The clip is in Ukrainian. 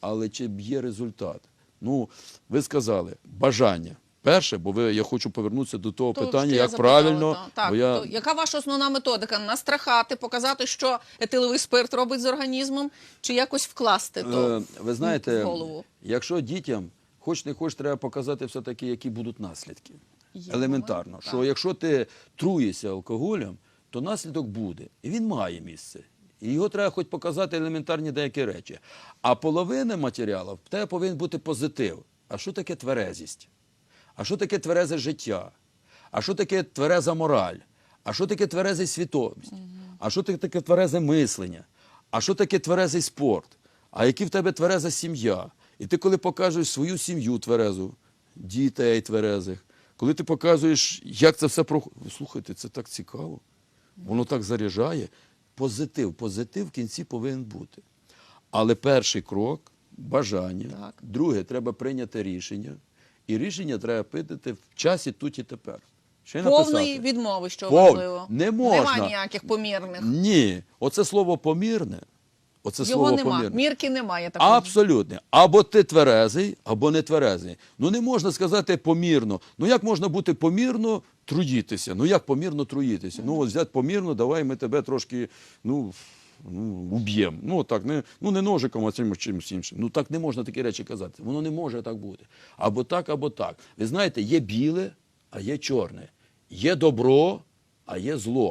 але чи є результат? Ну, ви сказали, бажання. Перше, бо ви, я хочу повернутися до того То, питання, як запитала, правильно. та. Так, бо я... то яка ваша основна методика? Настрахати, показати, що етиловий спирт робить з організмом, чи якось вкласти то Е, ви знаєте, в голову? якщо дітям, хоч не хоч, треба показати все-таки, які будуть наслідки. Є Елементарно, що якщо ти труєшся алкоголем, то наслідок буде. І він має місце. І його треба хоч показати елементарні деякі речі. А половина матеріалу в тебе повинен бути позитив. А що таке тверезість? А що таке тверезе життя? А що таке твереза мораль? А що таке тверезий світовість? А що таке тверезе мислення? А що таке тверезий спорт? А які в тебе твереза сім'я? І ти, коли покажеш свою сім'ю тверезу, дітей тверезих, коли ти показуєш, як це все проходить, слухайте, це так цікаво. Воно так заряджає. Позитив, позитив в кінці повинен бути. Але перший крок бажання. Так. Друге, треба прийняти рішення. І рішення треба прийняти в часі тут і тепер. Ще Повної написати. відмови, що Пов- важливо. Не можна. Нема ніяких помірних. Ні, оце слово помірне. Оце Його слово нема. помірне. Мірки немає такої. Абсолютно. Або ти тверезий, або не тверезий. Ну не можна сказати помірно. Ну як можна бути помірно труїтися? Ну як помірно труїтися? Ну от взяти помірно, давай ми тебе трошки ну, ну, уб'ємо. Ну так, не, ну не ножиком, а цим чимось іншим. Ну так не можна такі речі казати. Воно не може так бути. Або так, або так. Ви знаєте, є біле, а є чорне. Є добро, а є зло.